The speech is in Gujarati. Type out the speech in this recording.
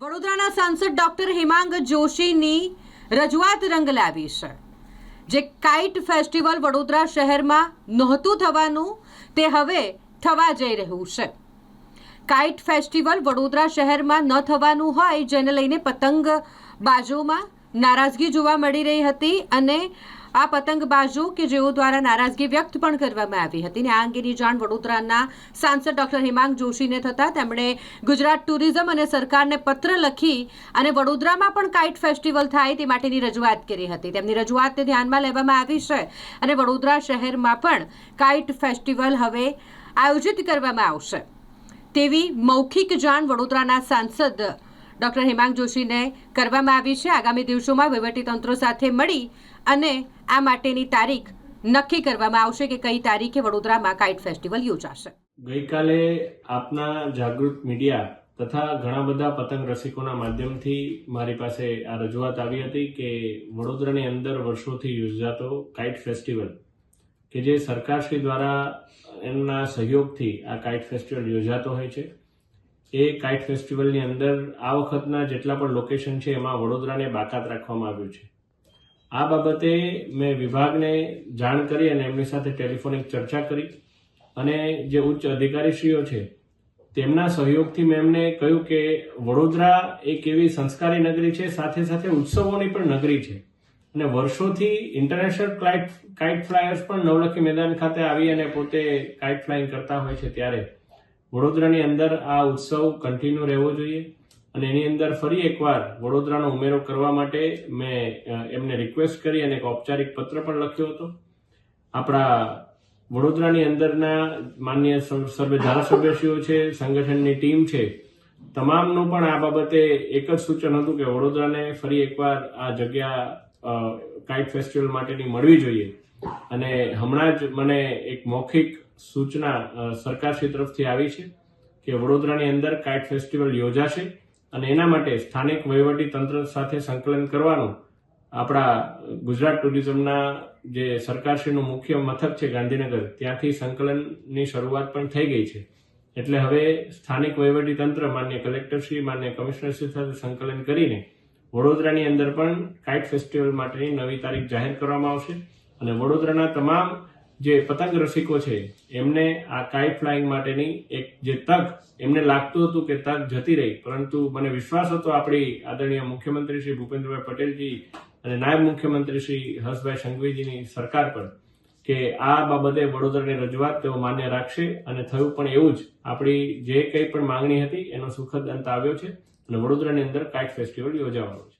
વડોદરાના સાંસદ ડોક્ટર હિમાંગ જોશીની રજૂઆત રંગ લાવી છે. જે કાઇટ ફેસ્ટિવલ વડોદરા શહેરમાં નહોતું થવાનું, તે હવે થવા જઈ રહ્યું છે. કાઇટ ફેસ્ટિવલ વડોદરા શહેરમાં ન થવાનું હોય, જેને લઈને પતંગ બાજુમાં નારાજગી જોવા મળી રહી હતી અને આ પતંગબાજો કે જેઓ દ્વારા નારાજગી વ્યક્ત પણ કરવામાં આવી હતી ને આ અંગેની જાણ વડોદરાના સાંસદ ડોક્ટર હિમાંગ જોશીને થતાં તેમણે ગુજરાત ટુરિઝમ અને સરકારને પત્ર લખી અને વડોદરામાં પણ કાઇટ ફેસ્ટિવલ થાય તે માટેની રજૂઆત કરી હતી. તેમની રજૂઆતને ધ્યાનમાં લેવામાં આવી છે અને વડોદરા શહેરમાં પણ કાઇટ ફેસ્ટિવલ હવે આયોજિત કરવામાં આવશે. તેવી મૌખિક જાણ વડોદરાના સાંસદ ડોક્ટર હિમાંગ જોશીને કરવામાં આવી છે. આગામી દિવસોમાં વહીવટીતંત્રો સાથે મળી અને આ માટેની તારીખ નક્કી કરવામાં આવશે કે કઈ તારીખે વડોદરામાં કાઇટ ફેસ્ટિવલ યોજાશે. ગઈકાલે આપના જાગૃત મીડિયા તથા ઘણા બધા પતંગ રસિકોના માધ્યમથી મારી પાસે આ રજૂઆત આવી હતી કે વડોદરાની અંદર વર્ષોથી યોજાતો કાઇટ ફેસ્ટિવલ કે જે સરકારશ્રી દ્વારા એમના સહયોગથી આ કાઇટ ફેસ્ટિવલ યોજાતો હોય છે. એ કાઇટ ફેસ્ટિવલની અંદર આ વખતના જેટલા પણ લોકેશન છે, એમાં વડોદરાને બાકાત રાખવામાં આવ્યું છે. આ બાબતે મેં વિભાગને જાણ કરી અને એમની સાથે ટેલિફોનિક ચર્ચા કરી અને જે ઉચ્ચ અધિકારીશ્રીઓ છે, તેમના સહયોગથી મેં એમને કહ્યું કે વડોદરા એક એવી સંસ્કારી નગરી છે, સાથે સાથે ઉત્સવોની પણ નગરી છે. અને વર્ષોથી ઇન્ટરનેશનલ ક્લાઇટ કાઇટ ફ્લાયર્સ પણ નવલખી મેદાન ખાતે આવી અને પોતે કાઇટ ફ્લાઇંગ કરતા હોય છે ત્યારે વડોદરાની અંદર આ ઉત્સવ કન્ટિન્યુ રહેવો જોઈએ અને એની અંદર ફરી એકવાર વડોદરાનો ઉમેરો કરવા માટે મેં એમને રિક્વેસ્ટ કરી અને એક ઔપચારિક પત્ર પણ લખ્યો હતો. આપણા વડોદરાની અંદરના માન્ય સર્વ ધારાસભ્યશ્રીઓ છે, સંગઠનની ટીમ છે, તમામનું પણ આ બાબતે એક જ સૂચન હતું કે વડોદરાને ફરી એકવાર આ જગ્યા કાઇટ ફેસ્ટિવલ માટેની મળવી જોઈએ. અને હમણાં જ મને એક મૌખિક સૂચના સરકારશ્રી તરફથી આવી છે કે વડોદરાની અંદર કાઇટ ફેસ્ટિવલ યોજાશે અને એના માટે સ્થાનિક વહીવટી તંત્ર સાથે સંકલન કરવાનું આપણા ગુજરાત ટુરિઝમના જે સરકારશ્રીનું મુખ્ય મથક છે ગાંધીનગર, ત્યાંથી સંકલનની શરૂઆત પણ થઈ ગઈ છે. એટલે હવે સ્થાનિક વહીવટી તંત્ર, માન્ય કલેક્ટરશ્રી, માન્ય કમિશનરશ્રી સાથે સંકલન કરીને વડોદરાની અંદર પણ કાઇટ ફેસ્ટિવલ માટેની નવી તારીખ જાહેર કરવામાં આવશે અને વડોદરાના તમામ જે પતંગ રસિકો છે, એમને આ કાઈ ફ્લાઇંગ માટેની એક જે તક એમને લાગતું હતું કે તક જતી રહી. પરંતુ મને વિશ્વાસ હતો આપણી આદરણીય મુખ્યમંત્રી શ્રી ભૂપેન્દ્રભાઈ પટેલજી અને નાયબ મુખ્યમંત્રી શ્રી હર્ષભાઈ સંઘવીજીની સરકાર પર કે આ બાબતે વડોદરાની રજૂઆત તેઓ માન્ય રાખશે અને થયું પણ એવું જ. આપણી જે કંઈ પણ માંગણી હતી એનો સુખદ અંત આવ્યો છે અને વડોદરાની અંદર કાઇટ ફેસ્ટિવલ યોજાવાનો છે.